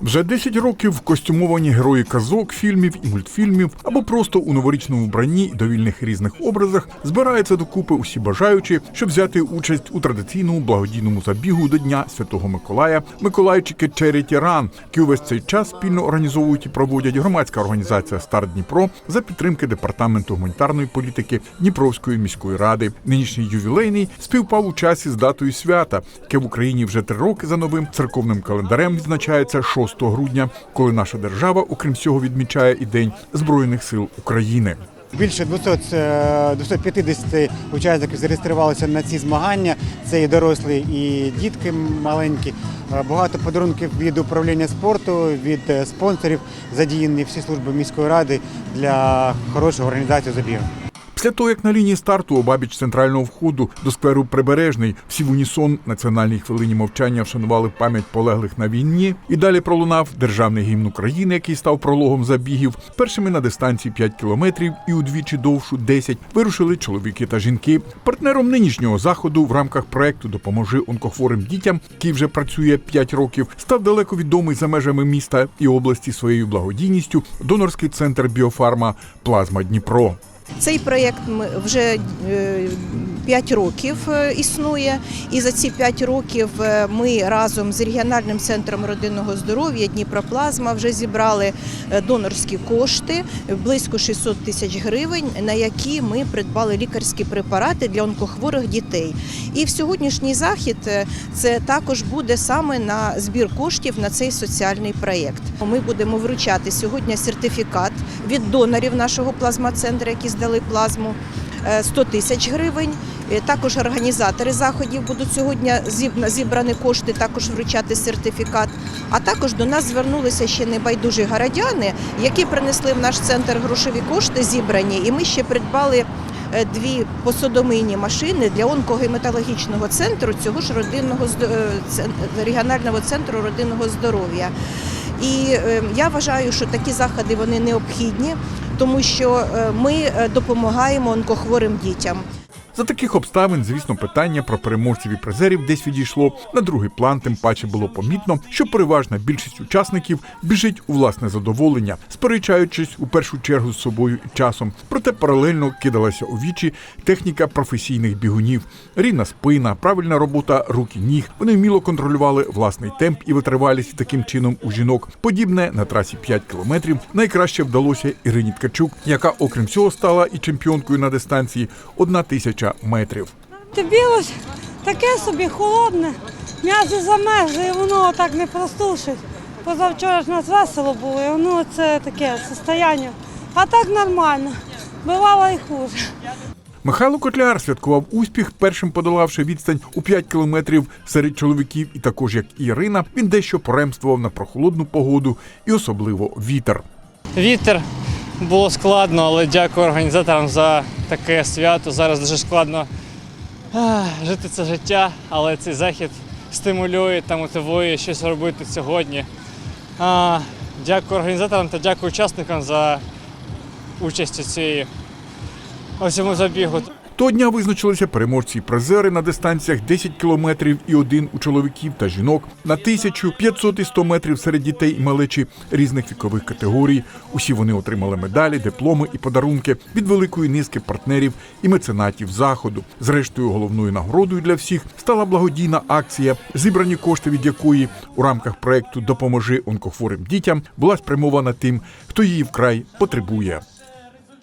Вже 10 років костюмовані герої казок, фільмів і мультфільмів або просто у новорічному вбранні і довільних різних образах збираються докупи усі бажаючі, щоб взяти участь у традиційному благодійному забігу до Дня Святого Миколая Миколайчики Charity Run, який увесь цей час спільно організовують і проводять громадська організація Старт Дніпро за підтримки департаменту гуманітарної політики Дніпровської міської ради. Нинішній ювілейний співпав у часі з датою свята, яке в Україні вже три роки за новим церковним календарем відзначається 6 грудня, коли наша держава, окрім всього, відмічає і День Збройних сил України. Більше 200, е, 250 учасників зареєструвалися на ці змагання. Це і дорослі, і дітки маленькі. Е, Багато подарунків від управління спорту, від е, спонсорів задіяні всі служби міської ради для хорошої організації забігу. Після того, як на лінії старту обабіч центрального входу до скверу Прибережний всі в унісон національній хвилині мовчання вшанували пам'ять полеглих на війні, і далі пролунав державний гімн України, який став прологом забігів. Першими на дистанції 5 кілометрів і удвічі довшу 10 вирушили чоловіки та жінки. Партнером нинішнього заходу в рамках проекту Допоможи онкохворим дітям, який вже працює 5 років, став далеко відомий за межами міста і області своєю благодійністю донорський центр біофарма Плазма Дніпро. Цей проєкт вже 5 років е, існує, і за ці 5 років е, ми разом з регіональним центром родинного здоров'я Дніпроплазма вже зібрали е, донорські кошти близько 600 тисяч гривень, на які ми придбали лікарські препарати для онкохворих дітей. І в сьогоднішній захід е, це також буде саме на збір коштів на цей соціальний проєкт. Ми будемо вручати сьогодні сертифікат від донорів нашого плазмацентру, які здали плазму. е, 100 тисяч гривень. Е, Також організатори заходів будуть сьогодні зібрані кошти, також вручати сертифікат. А також до нас звернулися ще небайдужі городяни, які принесли в наш центр грошові кошти зібрані, і ми ще придбали. е, Дві посудомийні машини для онкогематологічного центру цього ж родинного е, регіонального центру родинного здоров'я. І е, я вважаю, що такі заходи вони необхідні, тому що е, ми е, допомагаємо онкохворим дітям. За таких обставин, звісно, питання про переможців і призерів десь відійшло на другий план. Тим паче було помітно, що переважна більшість учасників біжить у власне задоволення, сперечаючись у першу чергу з собою і часом. Проте паралельно кидалася у вічі техніка професійних бігунів, рівна спина, правильна робота рук і ніг. Вони вміло контролювали власний темп і витривалість таким чином у жінок. Подібне на трасі 5 кілометрів найкраще вдалося Ірині Ткачук, яка, окрім всього, стала і чемпіонкою на дистанції 1 тисяча метрів. Тобі ось таке собі холодне, м'язи замерзли, і воно так не простушить. Позавчора ж нас весело було, і воно це таке состояння. А так нормально. Бувало і хуже. Михайло Котляр святкував успіх, першим подолавши відстань у 5 кілометрів серед чоловіків, і також як і Ірина, він дещо поремствував на прохолодну погоду і особливо вітер. Вітер було складно, але дякую організаторам за таке свято. Зараз дуже складно жити це життя, але цей захід стимулює та мотивує щось робити сьогодні. Дякую організаторам та дякую учасникам за участь у цьому забігу. Того дня визначилися переможці і призери на дистанціях 10 кілометрів і один у чоловіків та жінок на 1000, 500 і 100 метрів серед дітей і малечі різних вікових категорій. Усі вони отримали медалі, дипломи і подарунки від великої низки партнерів і меценатів заходу. Зрештою, головною нагородою для всіх стала благодійна акція, зібрані кошти від якої у рамках проекту Допоможи онкохворим дітям була спрямована тим, хто її вкрай потребує.